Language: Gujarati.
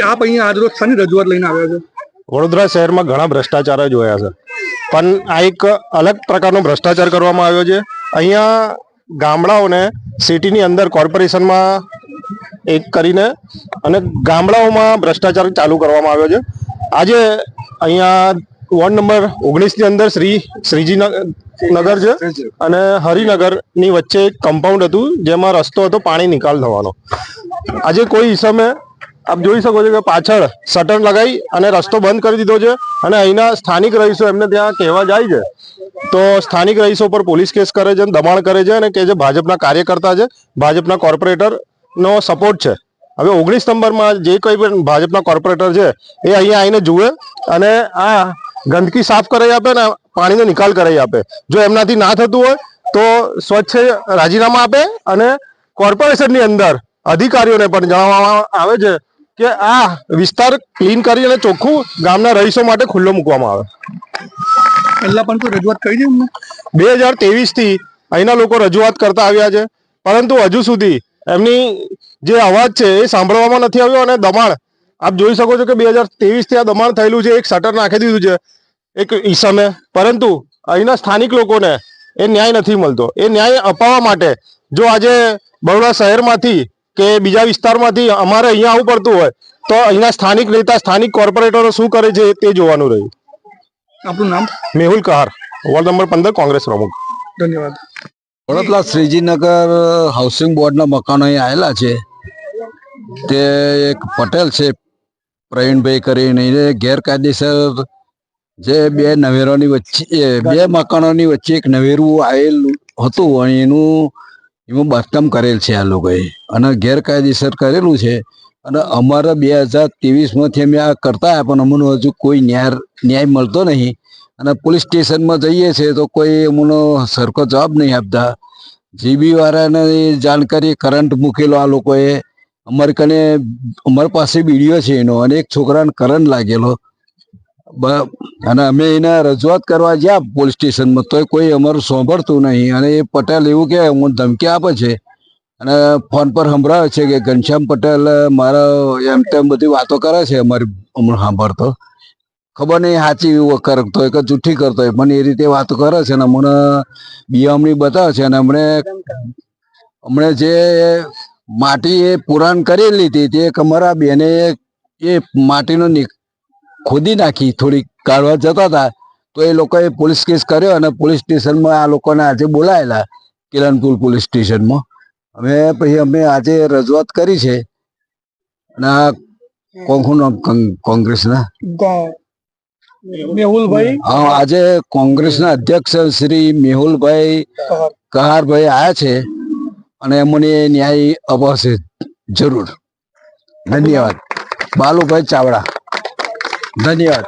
આપ અહીંયા આજરોજ શાની રજૂઆત લઈને આવ્યા છો? વડોદરા શહેરમાં ઘણા ભ્રષ્ટાચાર જોયા છે. પણ આ એક અલગ પ્રકારનો ભ્રષ્ટાચાર કરવામાં આવ્યો છે. અહીંયા ગામડાઓને, સિટીની અંદર કોર્પોરેશનમાં એક કરીને અને ગામડાઓમાં ભ્રષ્ટાચાર ચાલુ કરવામાં આવ્યો છે. આજે અહીંયા વોર્ડ નંબર ઓગણીસની અંદર શ્રી શ્રીજી નગર છે અને હરિનગરની વચ્ચે એક કમ્પાઉન્ડ હતું, જેમાં રસ્તો હતો પાણી નિકાલ થવાનો. આજે કોઈ ઈસમે આપ જોઈ શકો છો કે પાછળ શટર લગાવી અને રસ્તો બંધ કરી દીધો છે અને અહીંના સ્થાનિક રહીશો એમને ત્યાં કહેવા જાય છે. તો સ્થાનિક રહીશો પર પોલીસ કેસ કરે છે દબાણ કરે છે અને કે જે ભાજપના કાર્યકર્તા છે, ભાજપના કોર્પોરેટરનો સપોર્ટ છે. હવે ઓગણીસ નંબરમાં જે કોઈ પણ ભાજપના કોર્પોરેટર છે, એ અહીંયા આવીને જુએ અને આ ગંદકી સાફ કરાવી આપે ને પાણીનો નિકાલ કરાવી આપે. જો એમનાથી ના થતું હોય, તો સ્વચ્છ રાજીનામા આપે અને કોર્પોરેશનની અંદર અધિકારીઓને પણ જણાવવામાં આવે છે કે આ વિસ્તાર ક્લીન કરી અને ચોખ્ખું ગામના રહીશો માટે ખુલ્લો મૂકવામાં આવે. પહેલા પણ કોઈ રજૂઆત કરી છે બે હજાર ત્રેવીસથી અહીંના લોકો રજૂઆત કરતા આવ્યા છે. પરંતુ હજુ સુધી એમની જે અવાજ છે એ સાંભળવામાં નથી આવ્યો અને દબાણ આપ જોઈ શકો છો કે બે હજાર ત્રેવીસથી આ દબાણ થયેલું છે. એક શટર નાખી દીધું છે એક ઈસમે. પરંતુ અહીંના સ્થાનિક લોકોને એ ન્યાય નથી મળતો. એ ન્યાય અપાવવા માટે જો આજે બરોડા શહેરમાંથી કે બીજા વિસ્તારમાંથી અમારે અહીંયા આવવું પડતું હોય તો અહીંના સ્થાનિક નેતા સ્થાનિક કોર્પોરેટરો શું કરે છે તે જોવાનું રહ્યું. આપણું નામ? મેહુલ કહાર વોર્ડ નંબર પંદર કોંગ્રેસ પ્રમુખ. ધન્યવાદ. વડોદરા શ્રીજીનગર હાઉસિંગ બોર્ડના મકાનો અહીં આવેલા છે. તે એક પટેલ છે પ્રવીણભાઈ કરીને એને ગેરકાયદેસર જે બે નવેરોની વચ્ચે એ બે મકાનોની વચ્ચે એક નવેરું આવેલું હતું અને એનું એમાં બાંધકામ કરેલ છે આ લોકોએ. અને ગેરકાયદેસર કરેલું છે. અને અમારા બે હજાર ત્રેવીસમાંથી અમે આ કરતા પણ અમને હજુ કોઈ ન્યાય ન્યાય મળતો નહીં. અને પોલીસ સ્ટેશનમાં જઈએ છીએ તો કોઈ અમને સરખો જવાબ નહીં આપતા. જીબી વાળાને જાણકારી કરંટ મૂકેલો આ લોકોએ. અમારી કને, અમારી પાસે વીડિયો છે એનો અને એક છોકરાને કરંટ લાગેલો. અને અમે એને રજૂઆત કરવા ગયા પોલીસ સ્ટેશનમાં, તોય કોઈ અમારું સાંભળતું નહીં. અને એ પટેલ એવું કે હું ધમકી આપે છે. અને ફોન પર સંભળાવે છે કે, ઘનશ્યામ પટેલ મારા એમ તેમ બધી વાતો કરે છે અમારી, હમણાં સાંભળતો. ખબર નહીં સાચી કરતો હોય કે જૂઠી કરતો હોય મને એ રીતે વાતો કરે છે અને મને બિયામણી બતાવે છે. અને હમણે હમણે જે માટી એ પુરાણ કરેલી હતી તે અમારા બેને એ માટીનો ખોદી નાખી થોડીક કાઢવા જતા હતા તો એ લોકોએ પોલીસ કેસ કર્યો અને પોલીસ સ્ટેશનમાં આ લોકોને આજે બોલાયેલા કિરણપુર પોલીસ સ્ટેશનમાં. અમે પછી અમે આજે રજૂઆત કરી છે અને આ કોણ કોંગ્રેસના? મેહુલભાઈ. હા આજે કોંગ્રેસના અધ્યક્ષ શ્રી મેહુલભાઈ કહારભાઈ આયા છે અને અમને ન્યાય અપાશે જરૂર. ધન્યવાદ. બાલુભાઈ ચાવડા. ધન્યવાદ